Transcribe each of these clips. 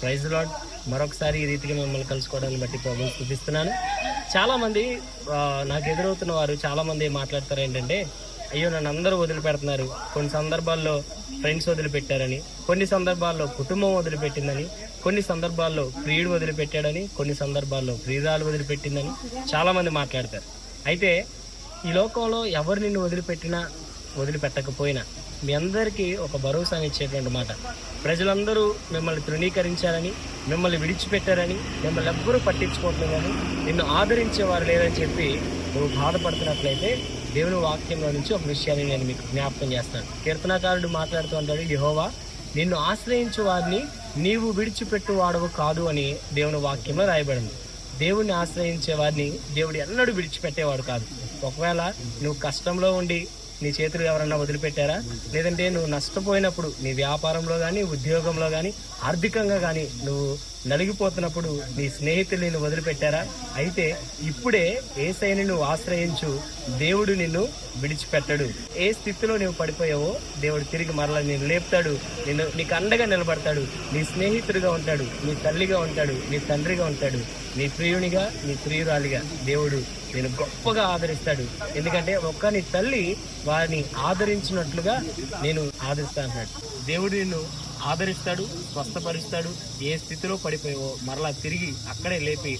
Praise lord మరొకసారి ఈ రీతిగా మిమ్మల్ని కలుసుకోవడాన్ని బట్టి ప్రభుత్వం చూపిస్తున్నాను. చాలామంది నాకు ఎదురవుతున్న వారు చాలామంది మాట్లాడతారు ఏంటంటే అయ్యో నన్ను అందరూ వదిలిపెడుతున్నారు. కొన్ని సందర్భాల్లో ఫ్రెండ్స్ వదిలిపెట్టారని కొన్ని సందర్భాల్లో కుటుంబం వదిలిపెట్టిందని కొన్ని సందర్భాల్లో ప్రియుడు వదిలిపెట్టాడని కొన్ని సందర్భాల్లో ప్రియురాలు వదిలిపెట్టిందని చాలామంది మాట్లాడతారు. అయితే ఈ లోకంలో ఎవరు నిన్ను వదిలిపెట్టినా వదిలిపెట్టకపోయినా మీ అందరికీ ఒక భరోసాని ఇచ్చేటువంటి మాట. ప్రజలందరూ మిమ్మల్ని తృణీకరించారని మిమ్మల్ని విడిచిపెట్టారని మిమ్మల్ని ఎవ్వరూ పట్టించుకోవట్లేదని నిన్ను ఆదరించేవారు లేదని చెప్పి నువ్వు బాధపడుతున్నట్లయితే దేవుని వాక్యంలో నుంచి ఒక విషయాన్ని నేను మీకు జ్ఞాపకం చేస్తాను. కీర్తనాకారుడు మాట్లాడుతూ ఉంటాడు యహోవా నిన్ను ఆశ్రయించు వారిని నీవు విడిచిపెట్టు వాడవు కాదు అని దేవుని వాక్యంలో రాయబడింది. దేవుణ్ణి ఆశ్రయించే వారిని దేవుడు ఎన్నడూ విడిచిపెట్టేవాడు కాదు. ఒకవేళ నువ్వు కష్టంలో ఉండి నీ చేతులు ఎవరన్నా వదిలిపెట్టారా? లేదంటే నువ్వు నష్టపోయినప్పుడు నీ వ్యాపారంలో కానీ ఉద్యోగంలో కానీ ఆర్థికంగా కానీ నువ్వు నలిగిపోతున్నప్పుడు నీ స్నేహితులు నిన్ను వదిలిపెట్టారా? అయితే ఇప్పుడే ఏసైని నువ్వు ఆశ్రయించు. దేవుడు నిన్ను విడిచిపెట్టడు. ఏ స్థితిలో నువ్వు పడిపోయావో దేవుడు తిరిగి మరలా నేను లేపుతాడు. నిన్ను నీకు అండగా నిలబడతాడు. నీ స్నేహితుడిగా ఉంటాడు. నీ తల్లిగా ఉంటాడు. నీ తండ్రిగా ఉంటాడు. నీ ప్రియునిగా నీ ప్రియురాలిగా దేవుడు నేను గొప్పగా ఆదరిస్తాడు. ఎందుకంటే ఒక్క నీ తల్లి వారిని ఆదరించినట్లుగా నేను ఆదరిస్తాను దేవుడు నిన్ను ఆదరిస్తాడు స్వస్థపరుస్తాడు ఏ స్థితిలో పడిపోయావో మరలా తిరిగి అక్కడే లేపి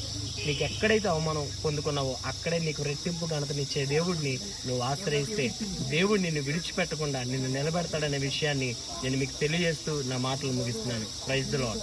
నీకు ఎక్కడైతే అవమానం పొందుకున్నావో అక్కడే నీకు రెట్టింపు ఘనతనిచ్చే దేవుడిని నువ్వు ఆశ్రయిస్తే దేవుడు నిన్ను విడిచిపెట్టకుండా నిన్ను నిలబెడతాడనే విషయాన్ని నేను మీకు తెలియజేస్తూ నా మాటలు ముగిస్తున్నాను. Praise the lord